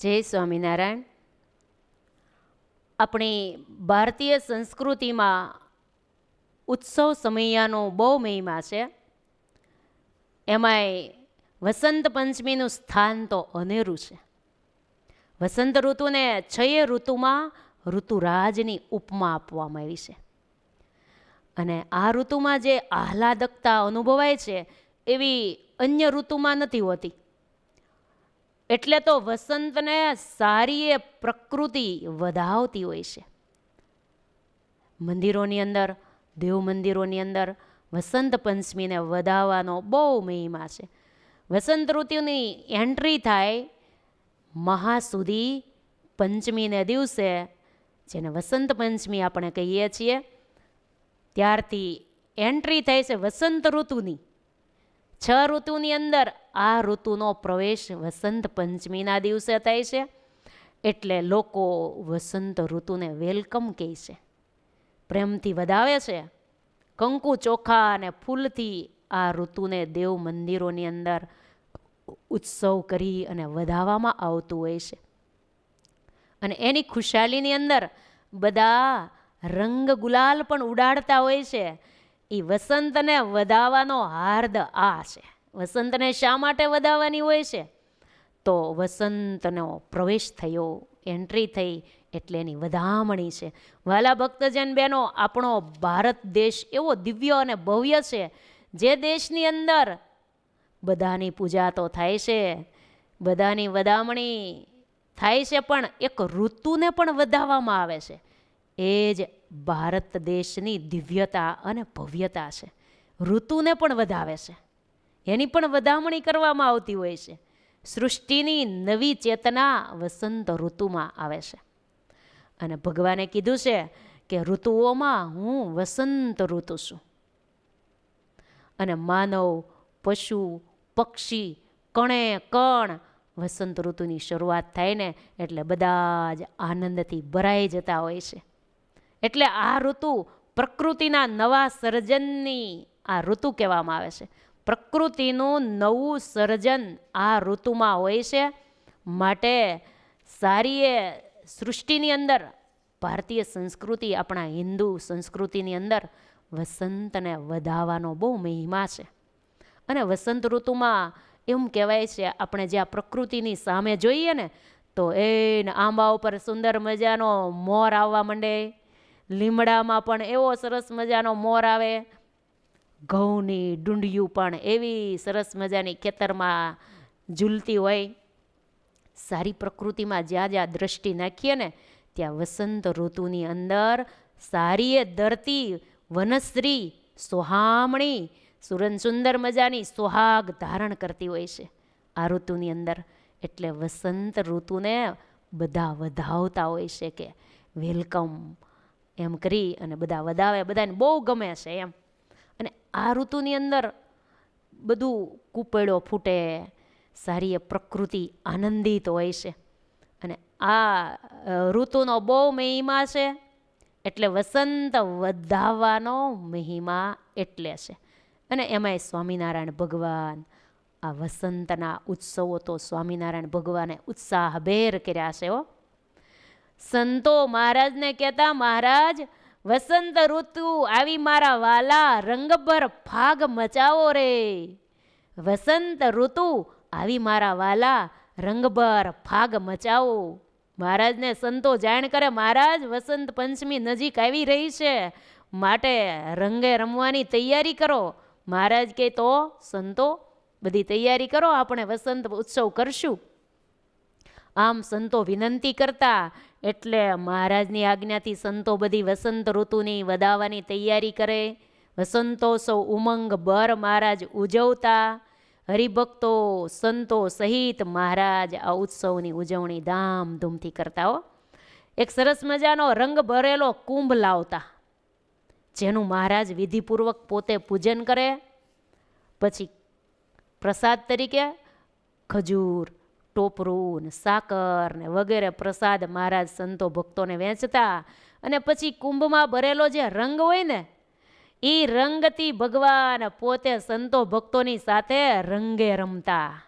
જય સ્વામિનારાયણ. આપણી ભારતીય સંસ્કૃતિમાં ઉત્સવ સમયાનો બહુ મહિમા છે. એમાંય વસંત પંચમીનું સ્થાન તો અનેરું છે. વસંત ઋતુને છયે ઋતુમાં ઋતુરાજની ઉપમા આપવામાં આવી છે. અને આ ઋતુમાં જે આહલાદકતા અનુભવાય છે એવી અન્ય ઋતુમાં નથી હોતી. એટલે તો વસંતને સારી એ પ્રકૃતિ વધાવતી હોય છે. મંદિરોની અંદર, દેવ મંદિરોની અંદર વસંત પંચમીને વધાવવાનો બહુ મહિમા છે. વસંત ઋતુની એન્ટ્રી થાય મહા સુધી પંચમીને દિવસે, જેને વસંત પંચમી આપણે કહીએ છીએ. ત્યારથી એન્ટ્રી થાય છે વસંત ઋતુની. છ ઋતુની અંદર આ ઋતુનો પ્રવેશ વસંત પંચમીના દિવસે થાય છે. એટલે લોકો વસંત ઋતુને વેલકમ કહે છે. પ્રેમથી વધાવે છે. કંકુ ચોખા અને ફૂલથી આ ઋતુને દેવ મંદિરોની અંદર ઉત્સવ કરી અને વધાવવામાં આવતું હોય છે. અને એની ખુશાલીની અંદર બધા રંગ ગુલાલ પણ ઉડાડતા હોય છે. એ વસંતને વધાવવાનો હાર્દ આ છે. વસંતને શા માટે વધાવવાની હોય છે? તો વસંતનો પ્રવેશ થયો, એન્ટ્રી થઈ એટલે એની વધામણી છે. વાલા ભક્તજન બહેનો, આપણો ભારત દેશ એવો દિવ્ય અને ભવ્ય છે, જે દેશની અંદર બધાની પૂજા તો થાય છે, બધાની વધામણી થાય છે, પણ એક ઋતુને પણ વધાવવામાં આવે છે. એ જ ભારત દેશની દિવ્યતા અને ભવ્યતા છે. ઋતુને પણ વધાવે છે. એની પણ વધામણી કરવામાં આવતી હોય છે. સૃષ્ટિની નવી ચેતના વસંત ઋતુમાં આવે છે. અને ભગવાને કીધું છે કે ઋતુઓમાં હું વસંત ઋતુ છું. અને માનવ, પશુ, પક્ષી, કણે, કણ વસંત ઋતુની શરૂઆત થાય ને એટલે બધા જ આનંદથી ભરાઈ જતા હોય છે. એટલે આ ઋતુ પ્રકૃતિના નવા સર્જનની આ ઋતુ કહેવામાં આવે છે. પ્રકૃતિનું નવું સર્જન આ ઋતુમાં હોય છે. માટે સારી એ સૃષ્ટિની અંદર, ભારતીય સંસ્કૃતિ આપણા હિન્દુ સંસ્કૃતિની અંદર વસંતને વધાવવાનો બહુ મહિમા છે. અને વસંત ઋતુમાં એમ કહેવાય છે, આપણે જે આ પ્રકૃતિની સામે જોઈએ ને, તો એને આંબા ઉપર સુંદર મજાનો મોર આવવા માંડે લીમડામાં પણ એવો સરસ મજાનો મોર આવે. ઘઉંની ડુંડિયું પણ એવી સરસ મજાની ખેતરમાં ઝૂલતી હોય. સારી પ્રકૃતિમાં જ્યાં જ્યાં દ્રષ્ટિ નાખીએ ને ત્યાં વસંત ઋતુની અંદર સારી એ ધરતી, વનશ્રી, સોહામણી સુરન સુંદર મજાની સુહાગ ધારણ કરતી હોય છે આ ઋતુની અંદર. એટલે વસંત ઋતુને બધા વધાવતા હોય છે કે વેલકમ એમ કરી અને બધા વધાવે, બધાને બહુ ગમે છે એમ. અને આ ઋતુની અંદર બધું કૂપેડો ફૂટે, સારી એ પ્રકૃતિ આનંદિત હોય છે. અને આ ઋતુનો બહુ મહિમા છે, એટલે વસંત વધાવવાનો મહિમા એટલે છે. અને એમાંય સ્વામિનારાયણ ભગવાન, આ વસંતના ઉત્સવો તો સ્વામિનારાયણ ભગવાને ઉત્સાહભેર કર્યા છે હો. સંતો મહારાજને કહેતા, મહારાજ, વસંત ઋતુ આવી મારા વાલા, રંગભર ફાગ મચાવો રે. વસંત ઋતુ આવી મારા વાલા, રંગભર ફાગ મચાવો. મહારાજને સંતો જાણ કરે, મહારાજ, વસંત પંચમી નજીક આવી રહી છે. માટે રંગે રમવાની તૈયારી કરો. મહારાજ કહે, તો સંતો, બધી તૈયારી કરો, આપણે વસંત ઉત્સવ કરશું. આમ સંતો વિનંતી કરતા એટલે મહારાજની આજ્ઞાથી સંતો બધી વસંત ઋતુની વધાવવાની તૈયારી કરે. વસંતોત્સવ ઉમંગ બર મહારાજ ઉજવતા. હરિભક્તો, સંતો સહિત મહારાજ આ ઉત્સવની ઉજવણી ધામધૂમથી કરતા હો. એક સરસ મજાનો રંગ ભરેલો કુંભ લાવતા. જેનું મહારાજ વિધિપૂર્વક પોતે પૂજન કરે. પછી પ્રસાદ તરીકે ખજૂર ટોપરું ને સાકર ને વગેરે પ્રસાદ મહારાજ સંતો ભક્તોને વેચતા અને પછી કુંભમાં ભરેલો જે રંગ હોય ને, એ રંગથી ભગવાન પોતે સંતો ભક્તોની સાથે રંગે રમતા.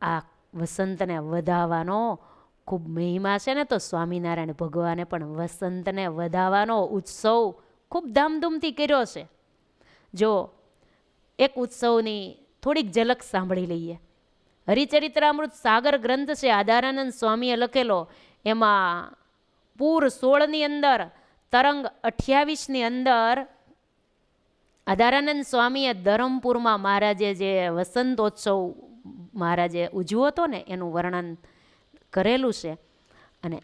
આ વસંતને વધાવવાનો ખૂબ મહિમા છે ને, તો સ્વામિનારાયણ ભગવાને પણ વસંતને વધાવવાનો ઉત્સવ ખૂબ ધામધૂમથી કર્યો છે. જો એક ઉત્સવની થોડીક ઝલક સાંભળી લઈએ. હરિચરિત્રામૃત સાગર ગ્રંથ છે આધારાનંદ સ્વામીએ લખેલો, એમાં પૂર સોળની અંદર, તરંગ અઠ્યાવીસની અંદર આધારાનંદ સ્વામીએ ધરમપુરમાં મહારાજે જે વસંતોત્સવ મહારાજે ઉજવો હતો ને, એનું વર્ણન કરેલું છે. અને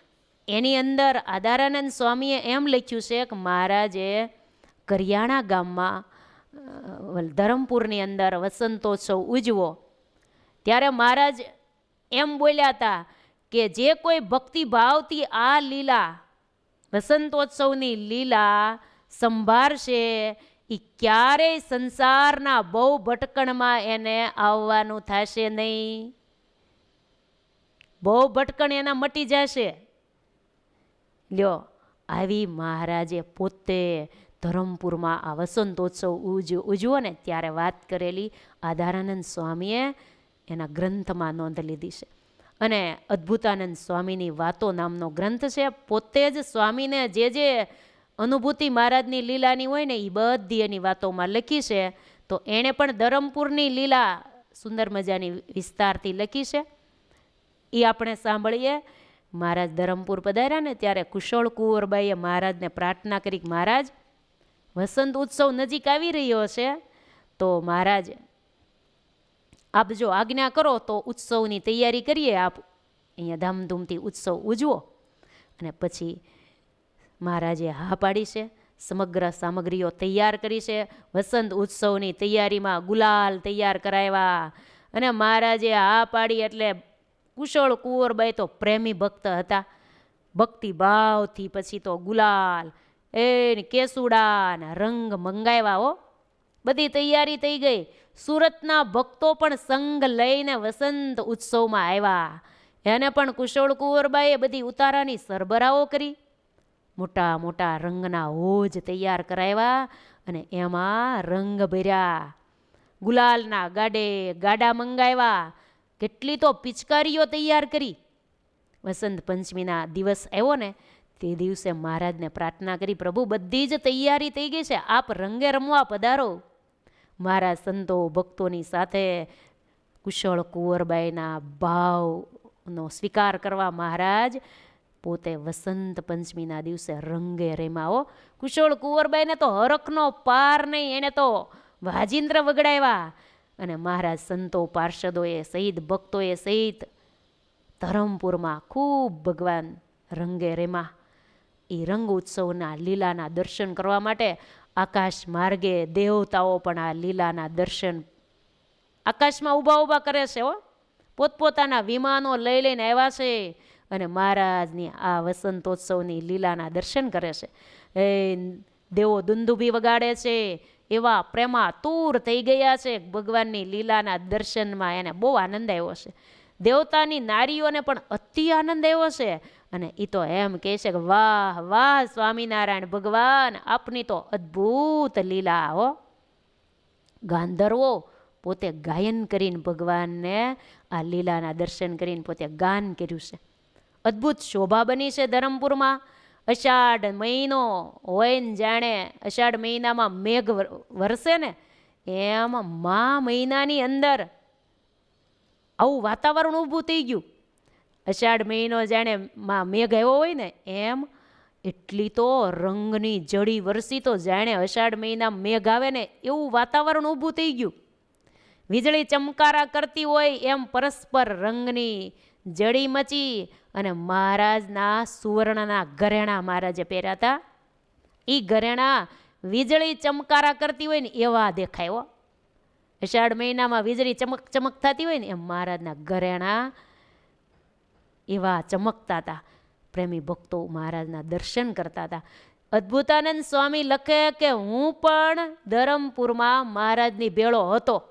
એની અંદર આધારાનંદ સ્વામીએ એમ લખ્યું છે કે મહારાજે કરિયાણા ગામમાં ધરમપુરની અંદર વસંતોત્સવ ઉજવો. ત્યારે મહારાજ એમ બોલ્યા હતા કે જે કોઈ ભક્તિભાવથી આ લીલા, વસંતોત્સવની લીલા સંભાળશે એ ક્યારેય સંસારના બહુ ભટકણમાં એને આવવાનું થશે નહીં. બહુ ભટકણ એના મટી જશે. લ્યો, આવી મહારાજે પોતે ધરમપુરમાં આ વસંતોત્સવ ઉજ, ઉજવો ને ત્યારે વાત કરેલી આધારાનંદ સ્વામીએ એના ગ્રંથમાં નોંધ લીધી છે. અને અદ્ભુતાનંદ સ્વામીની વાતો નામનો ગ્રંથ છે, પોતે જ સ્વામીને જે જે અનુભૂતિ મહારાજની લીલાની હોય ને એ બધી એની વાતોમાં લખી છે, તો એણે પણ ધરમપુરની લીલા સુંદર મજાની વિસ્તારથી લખી છે. એ આપણે સાંભળીએ, મહારાજ ધરમપુર પધાર્યા ને ત્યારે કુશળ કુંવરબાઈએ મહારાજને પ્રાર્થના કરી મહારાજ વસંત ઉત્સવ નજીક આવી રહ્યો છે, તો મહારાજ, આપ જો આજ્ઞા કરો તો ઉત્સવની તૈયારી કરીએ આપ. અહીંયા ધામધૂમથી ઉત્સવ ઉજવો અને પછી મહારાજે હા પાડી છે, સમગ્ર સામગ્રીઓ તૈયાર કરી છે, વસંત ઉત્સવની તૈયારીમાં ગુલાલ તૈયાર કરાવ્યા અને મહારાજે હા પાડી એટલે કુશળ કુંવરબાઈ તો પ્રેમી ભક્ત હતા. ભક્તિ ભાવથી પછી તો ગુલાલ એ કેસુડા ને રંગ મંગાવ્યા હો. બધી તૈયારી થઈ ગઈ. સુરતના ભક્તો પણ સંઘ લઈને વસંત ઉત્સવમાં આવ્યા. એને પણ કુશળ કુંવરબાઈએ બધી ઉતારાની સરબરાઓ કરી. મોટા મોટા રંગના હોજ તૈયાર કરાવ્યા અને એમાં રંગ ભર્યા. ગુલાલના ગાડે ગાડા મંગાવ્યા. કેટલી તો પિચકારીઓ તૈયાર કરી. વસંત પંચમીના દિવસ આવ્યો ને તે દિવસે મહારાજને પ્રાર્થના કરી, પ્રભુ, બધી જ તૈયારી થઈ ગઈ છે. આપ રંગે રમવા પધારો. મારા સંતો, ભક્તોની સાથે કુશળ કુંવરબાઈના ભાવનો સ્વીકાર કરવા મહારાજ પોતે વસંત પંચમીના દિવસે રંગે રેમાઓ કુશળ કુંવરબાઈને તો હરખનો પાર નહીં, એને તો વાજિંદ્ર વગડાવ્યા. અને મહારાજ સંતો, પાર્ષદોએ સહિત, ભક્તોએ સહિત ધરમપુરમાં ખૂબ ભગવાન રંગે રેમા એ રંગ ઉત્સવના લીલાના દર્શન કરવા માટે આકાશ માર્ગે દેવતાઓ પણ આ લીલાના દર્શન આકાશમાં ઊભા ઊભા કરે છે હો. પોતપોતાના વિમાનો લઈ લઈને આવ્યા છે અને મહારાજની આ વસંતોત્સવની લીલાના દર્શન કરે છે. એ દેવો દુંદુભી વગાડે છે, એવા પ્રેમા તૂર થઈ ગયા છે. ભગવાનની લીલાના દર્શનમાં એને બહુ આનંદ આવ્યો છે. દેવતાની નારીઓને પણ અતિ આનંદ આવ્યો છે. અને એ તો એમ કહે છે કે વાહ વાહ, સ્વામિનારાયણ ભગવાન, આપની તો અદ્ભુત લીલા, હો. ગાંધર્વો પોતે ગાયન કરીને ભગવાનને આ લીલાના દર્શન કરીને પોતે ગાન કર્યું છે. અદ્ભુત શોભા બની છે ધરમપુરમાં. અષાઢ મહિનો હોય ને જાણે અષાઢ મહિનામાં મેઘ વરસે ને, એમ મા મહિનાની અંદર આવું વાતાવરણ ઊભું થઈ ગયું. અષાઢ મહિનો જાણે માં મેઘ આવ્યો હોય ને, એમ એટલી તો રંગની જડી વરસી તો જાણે અષાઢ મહિના મેઘ આવે ને એવું વાતાવરણ ઊભું થઈ ગયું. વીજળી ચમકારા કરતી હોય એમ પરસ્પર રંગની જડી મચી અને મહારાજના સુવર્ણના ઘરેણા મહારાજે પહેર્યા હતા. એ ઘરેણા વીજળી ચમકારા કરતી હોય ને એવા દેખાય. અષાઢ મહિનામાં વીજળી ચમક ચમક થતી હોય ને, એમ મહારાજના ઘરેણા એવા ચમકતા હતા. પ્રેમી ભક્તો મહારાજના દર્શન કરતા હતા. અદ્ભુતાનંદ સ્વામી લખે કે, હું પણ ધરમપુરમાં મહારાજની ભેળો હતો.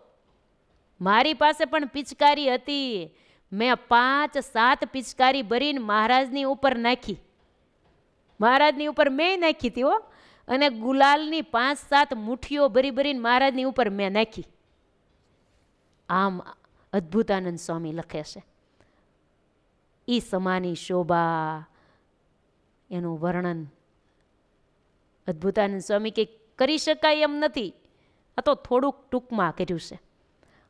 મારી પાસે પણ પિચકારી હતી. મેં પાંચ સાત પિચકારી ભરીને મહારાજની ઉપર નાખી. મહારાજની ઉપર મેં નાખી હતી હો. અને ગુલાલની પાંચ સાત મુઠ્ઠીઓ ભરી ભરીને મહારાજની ઉપર મેં નાખી. આમ અદ્ભુતાનંદ સ્વામી લખે છે એ સમાની શોભા એનું વર્ણન અદ્ભુતાનંદ સ્વામી કે કરી શકાય એમ નથી આ તો થોડુંક ટૂંકમાં કર્યું છે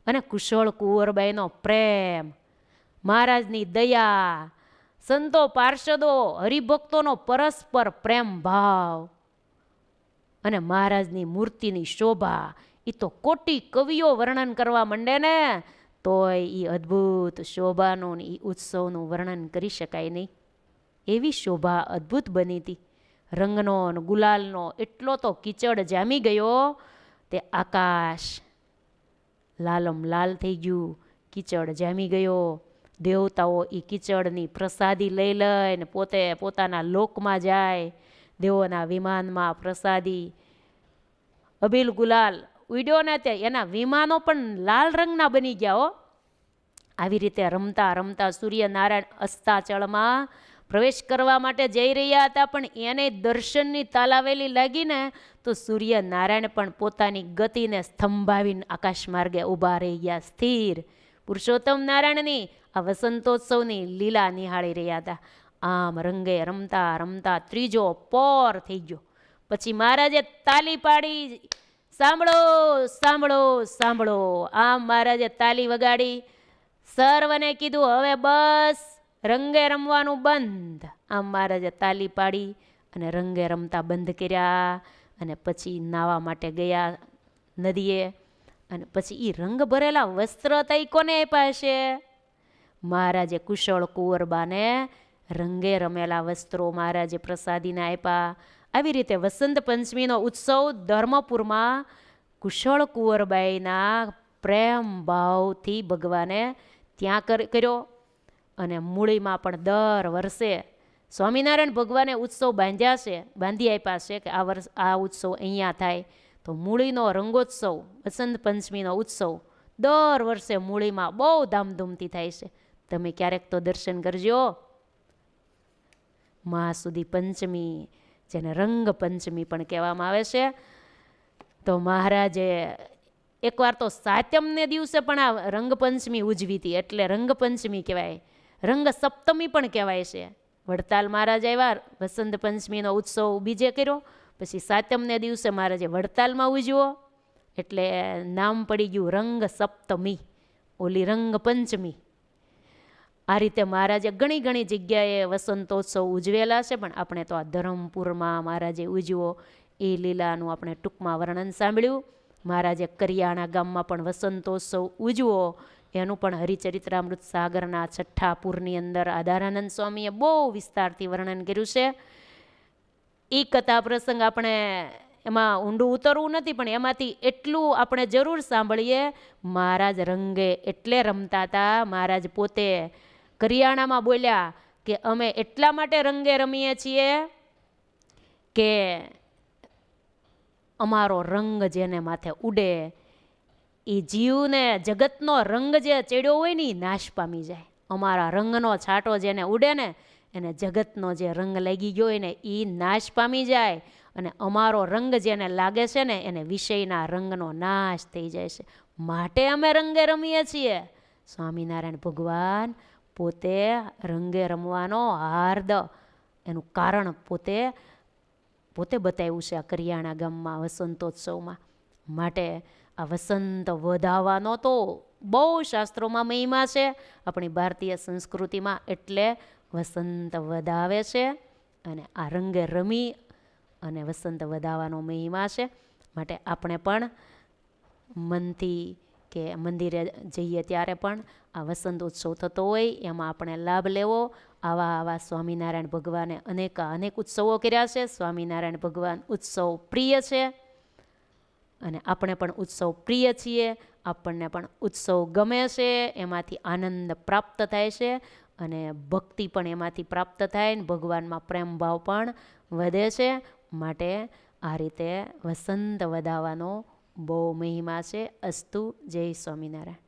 અને કુશળ કુંવરબાઈનો પ્રેમ મહારાજની દયા સંતો પાર્ષદો હરિભક્તોનો પરસ્પર પ્રેમ ભાવ અને મહારાજની મૂર્તિની શોભા એ તો કોટી કવિઓ વર્ણન કરવા માંડે ને, તોય એ અદ્ભુત શોભાનું એ ઉત્સવનું વર્ણન કરી શકાય નહીં. એવી શોભા અદ્ભુત બની હતી. રંગનો ગુલાલનો એટલો તો કીચડ જામી ગયો, તે આકાશ લાલમ લાલ થઈ ગયું, કીચડ જામી ગયો. દેવતાઓ એ કીચડની પ્રસાદી લઈ લઈને પોતે પોતાના લોકમાં જાય, દેવોના વિમાનમાં પ્રસાદી. અબીલ ગુલાલ ઉડ્યો તે એના વિમાનો પણ લાલ રંગના બની ગયા હો. આવી રીતે રમતા રમતા સૂર્યનારાયણ અસ્તાચળમાં પ્રવેશ કરવા માટે જઈ રહ્યા હતા, પણ એને દર્શનની તાલાવેલી લાગીને તો સૂર્યનારાયણ પણ પોતાની ગતિને સ્તંભાવીને આકાશ માર્ગે ઊભા રહી ગયા, સ્થિર. પુરુષોત્તમ નારાયણની આ વસંતોત્સવની લીલા નિહાળી રહ્યા હતા. આમ રંગે રમતા રમતા ત્રીજો પોર થઈ ગયો. પછી મહારાજે તાલી પાડી સાંભળો સાંભળો સાંભળો. આમ મહારાજે તાલી વગાડી. સર્વને કીધું, હવે બસ, રંગે રમવાનું બંધ. આમ મહારાજે તાલી પાડી અને રંગે રમતા બંધ કર્યા અને પછી નાવા માટે ગયા નદીએ અને પછી એ રંગ ભરેલા વસ્ત્ર તઈ કોને આપ્યા છે મહારાજે કુશળ કુંવરબાને રંગે રમેલા વસ્ત્રો મહારાજે પ્રસાદીને આપ્યા આવી રીતે વસંત પંચમીનો ઉત્સવ ધર્મપુરમાં કુશળ કુંવરબાઈના પ્રેમ ભાવથી ભગવાને ત્યાં કર- કર્યો અને મૂળીમાં પણ દર વર્ષે સ્વામિનારાયણ ભગવાને ઉત્સવ બાંધ્યા છે, બાંધી આપ્યા છે કે આ વર્ષ, આ ઉત્સવ અહીંયા થાય. તો મૂળીનો રંગોત્સવ, વસંત પંચમીનો ઉત્સવ દર વર્ષે મૂળીમાં બહુ ધામધૂમથી થાય છે. તમે ક્યારેક તો દર્શન કરજો. મહાસુદી પંચમી જેને રંગપંચમી પણ કહેવામાં આવે છે. તો મહારાજે એકવાર તો સાતમને દિવસે પણ આ રંગપંચમી ઉજવી હતી, એટલે રંગપંચમી કહેવાય. રંગ સપ્તમી પણ કહેવાય છે. વડતાલ મહારાજ આવ્યા, વસંત પંચમીનો ઉત્સવ બીજે કર્યો, પછી સાતમને દિવસે મહારાજે વડતાલમાં ઉજવો એટલે નામ પડી ગયું રંગ સપ્તમી ઓલી રંગ પંચમી આ રીતે મહારાજે ઘણી ઘણી જગ્યાએ વસંતોત્સવ ઉજવેલા છે, પણ આપણે તો આ ધરમપુરમાં મહારાજે ઉજવો એ લીલાનું આપણે ટૂંકમાં વર્ણન સાંભળ્યું. મહારાજે કરિયાણા ગામમાં પણ વસંતોત્સવ ઉજવો, એનું પણ હરિચરિત્રામૃત સાગરના છઠ્ઠા પૂરની અંદર આધારાનંદ સ્વામીએ બહુ વિસ્તારથી વર્ણન કર્યું છે. એ કથા પ્રસંગ આપણે એમાં ઊંડું ઉતરવું નથી, પણ એમાંથી એટલું આપણે જરૂર સાંભળીએ, મહારાજ રંગે એટલે રમતા હતા. મહારાજ પોતે કરિયાણામાં બોલ્યા કે અમે એટલા માટે રંગે રમીએ છીએ કે અમારો રંગ જેને માથે ઉડે એ જીવને જગતનો રંગ જે ચડ્યો હોય ને એ નાશ પામી જાય. અમારા રંગનો છાંટો જેને ઉડે ને, એને જગતનો જે રંગ લાગી ગયો હોય ને એ નાશ પામી જાય અને અમારો રંગ જેને લાગે છે ને એને વિષયના રંગનો નાશ થઈ જાય છે. માટે અમે રંગે રમીએ છીએ. સ્વામિનારાયણ ભગવાન પોતે રંગે રમવાનો હાર્દ એનું કારણ પોતે પોતે બતાવ્યું છે આ કરિયાણા ગામમાં વસંતોત્સવમાં. માટે આ વસંત વધાવવાનો તો બહુ શાસ્ત્રોમાં મહિમા છે. આપણી ભારતીય સંસ્કૃતિમાં એટલે વસંત વધાવે છે અને આ રંગે રમી અને વસંત વધાવવાનો મહિમા છે. માટે આપણે પણ મનથી કે મંદિરે જઈએ ત્યારે પણ આ વસંત ઉત્સવ થતો હોય, એમાં આપણે લાભ લેવો. આવા આવા સ્વામિનારાયણ ભગવાને અનેક અનેક ઉત્સવો કર્યા છે. સ્વામિનારાયણ ભગવાન ઉત્સવ પ્રિય છે. અને આપણે પણ ઉત્સવ પ્રિય છીએ. આપણને પણ ઉત્સવ ગમે છે. એમાંથી આનંદ પ્રાપ્ત થાય છે. અને ભક્તિ પણ એમાંથી પ્રાપ્ત થાય ને ભગવાનમાં પ્રેમ ભાવ પણ વધે છે. માટે આ રીતે વસંત વધાવવાનો બહુ મહિમા છે. અસ્તુ જય સ્વામિનારાયણ.